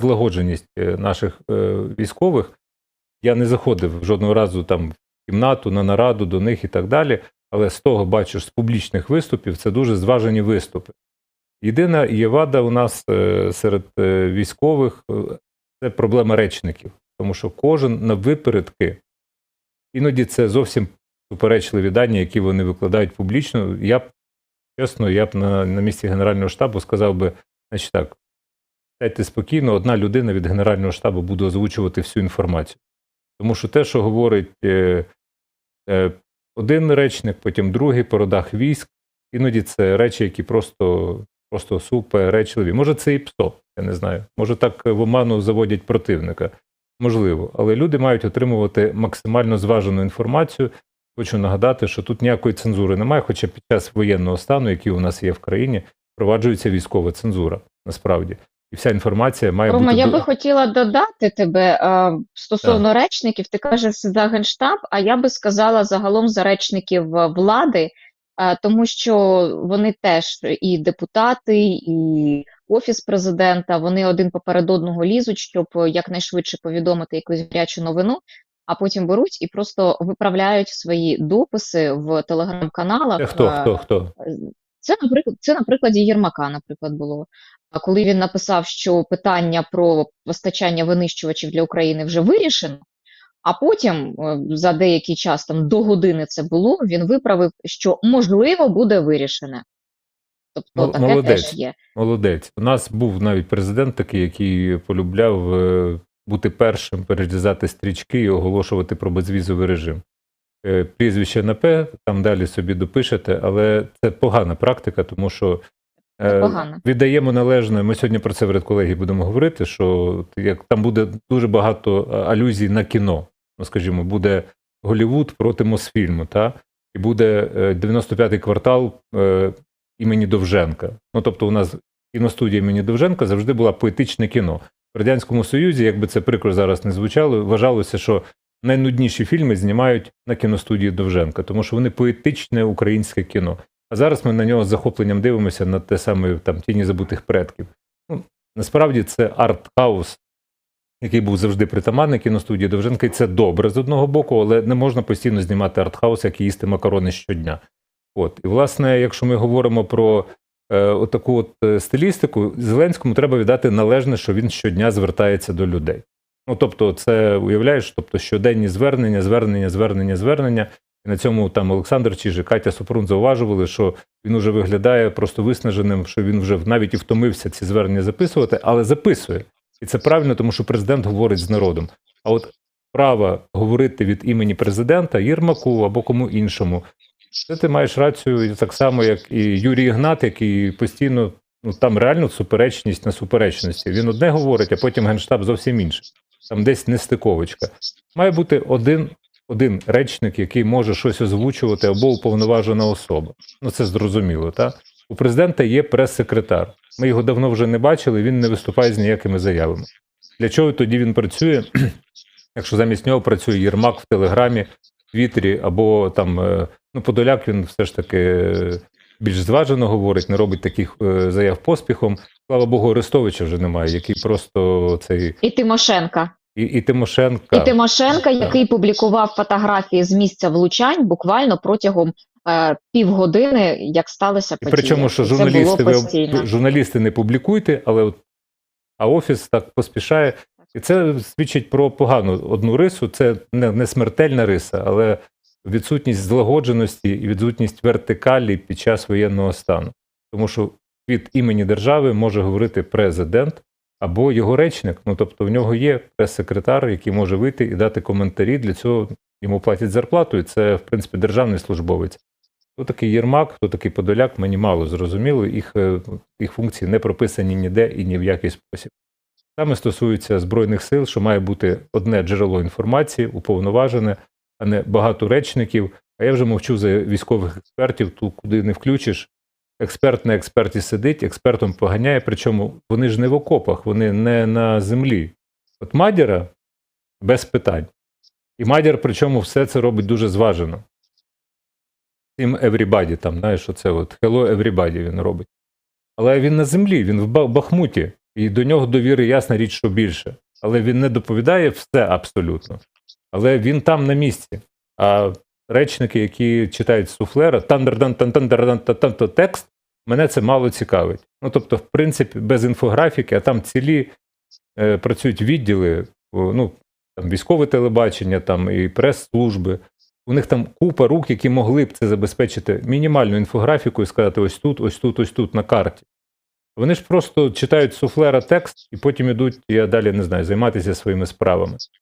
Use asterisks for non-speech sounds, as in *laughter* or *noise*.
злагодженість е, наших е, військових. Я не заходив жодного разу там в кімнату на нараду до них і так далі. Але з того бачиш з публічних виступів це дуже зважені виступи. Єдина є вада у нас е, серед військових це проблема речників, тому що кожен на випередки, іноді це зовсім суперечливі дані, які вони викладають публічно. Я б чесно, я б на, на місці Генерального штабу сказав би, значить так, сядьте спокійно, одна людина від Генерального штабу буде озвучувати всю інформацію. Тому що те, що говорить е, е, один речник, потім другий по родах військ, іноді це речі, які просто, просто суперечливі. Може, це і ПСО, я не знаю. Може, так в оману заводять противника. Можливо, але люди мають отримувати максимально зважену інформацію. Хочу нагадати, що тут ніякої цензури немає, хоча під час воєнного стану, який у нас є в країні, впроваджується військова цензура насправді. І вся інформація має Рома, бути я би хотіла додати тебе е, стосовно речників. Ти кажеш за генштаб, а я би сказала загалом за речників е, влади, е, тому що вони теж і депутати, і офіс президента, вони один поперед одного лізуть, щоб якнайшвидше повідомити якусь гарячу новину. А потім беруть і просто виправляють свої дописи в телеграм-каналах. Хто, хто, хто? це, наприклад, це на прикладі Єрмака, наприклад, було. А коли він написав, що питання про постачання винищувачів для України вже вирішено, а потім е, за деякий час, там до години це було, він виправив, що можливо буде вирішене. Тобто Ну, таке молодець. теж є. Молодець. У нас був навіть президент такий, який полюбляв е, бути першим, перерізати стрічки і оголошувати про безвізовий режим. Е, Прізвище на П, там далі собі допишете, але це погана практика, тому що погано. віддаємо належне. Ми сьогодні про це в редколегії будемо говорити. Що як там буде дуже багато е, алюзій на кіно. Ну, скажімо, буде Голівуд проти Мосфільму, та? і буде е, 95-й квартал е, імені Довженка. Ну тобто, у нас кіностудія імені Довженка завжди була поетичне кіно. В Радянському Союзі, якби це прикро зараз не звучало, вважалося, що найнудніші фільми знімають на кіностудії Довженка, тому що вони поетичне українське кіно. А зараз ми на нього з захопленням дивимося на те саме там тіні забутих предків. Ну, насправді це арт-хаус, який був завжди притаманний кіностудії Довженка, і це добре з одного боку, але не можна постійно знімати арт-хаус, як і їсти макарони щодня. От. І, власне, якщо ми говоримо про е, отаку от е, стилістику, Зеленському треба віддати належне, що він щодня звертається до людей. Ну, тобто, це уявляєш, тобто щоденні звернення, звернення, звернення, звернення. І на цьому там Олександр Чижик, Катя Супрун зауважували, що він уже виглядає просто виснаженим, що він вже навіть і втомився ці звернення записувати, але записує. І це правильно, тому що президент говорить з народом. А от право говорити від імені президента Єрмаку або кому іншому, це ти маєш рацію так само, як і Юрій Ігнат, який постійно ну там реально суперечність на суперечності. Він одне говорить, а потім генштаб зовсім інше. Там десь нестиковочка. Має бути один, один речник, який може щось озвучувати, або уповноважена особа. Ну це зрозуміло, так? У президента є прес-секретар. Ми його давно вже не бачили, він не виступає з ніякими заявами. Для чого тоді він працює? *clears throat* Якщо замість нього працює Єрмак в Телеграмі, Твіттері, або там, е, ну, Подоляк він все ж таки е, більш зважено говорить, не робить таких е, заяв поспіхом. Слава Богу, Арестовича вже немає, який просто цей. І Тимошенка. І, і Тимошенка. І Тимошенка, який публікував фотографії з місця влучань буквально протягом е, півгодини, як сталося І причому, що журналісти, ви, журналісти не публікуйте, але от, а офіс так поспішає. І це свідчить про погану одну рису. Це не, не смертельна риса, але відсутність злагодженості і відсутність вертикалі під час воєнного стану. Тому що від імені держави може говорити президент або його речник. Ну тобто, в нього є прес-секретар, який може вийти і дати коментарі. Для цього йому платять зарплату, і це, в принципі, державний службовець. Хто такий Єрмак, хто такий Подоляк, мені мало зрозуміло. Їх, е, їх функції не прописані ніде і ні в який спосіб. Саме стосується Збройних сил, що має бути одне джерело інформації, уповноважене, а не багато речників. А я вже мовчу за військових експертів, ту куди не включиш. Експерт на експерті сидить, експертом поганяє, причому вони ж не в окопах, вони не на землі. От Мадяра без питань. І Мадяр, причому все це робить дуже зважено. Тим everybody, там, знаєш, оце от hello everybody він робить. Але він на землі, він в Бахмуті. І до нього довіри, ясна річ, що більше. Але він не доповідає все абсолютно. Але він там на місці. А речники, які читають суфлера, тандердан тандердан то текст, мене це мало цікавить. Ну тобто, в принципі, без інфографіки, а там цілі е, працюють відділи, ну там військове телебачення, там і прес-служби. У них там купа рук, які могли б це забезпечити мінімальну інфографіку і сказати: ось тут, ось тут, ось тут на карті. Вони ж просто читають суфлера текст і потім ідуть, я далі не знаю, займатися своїми справами.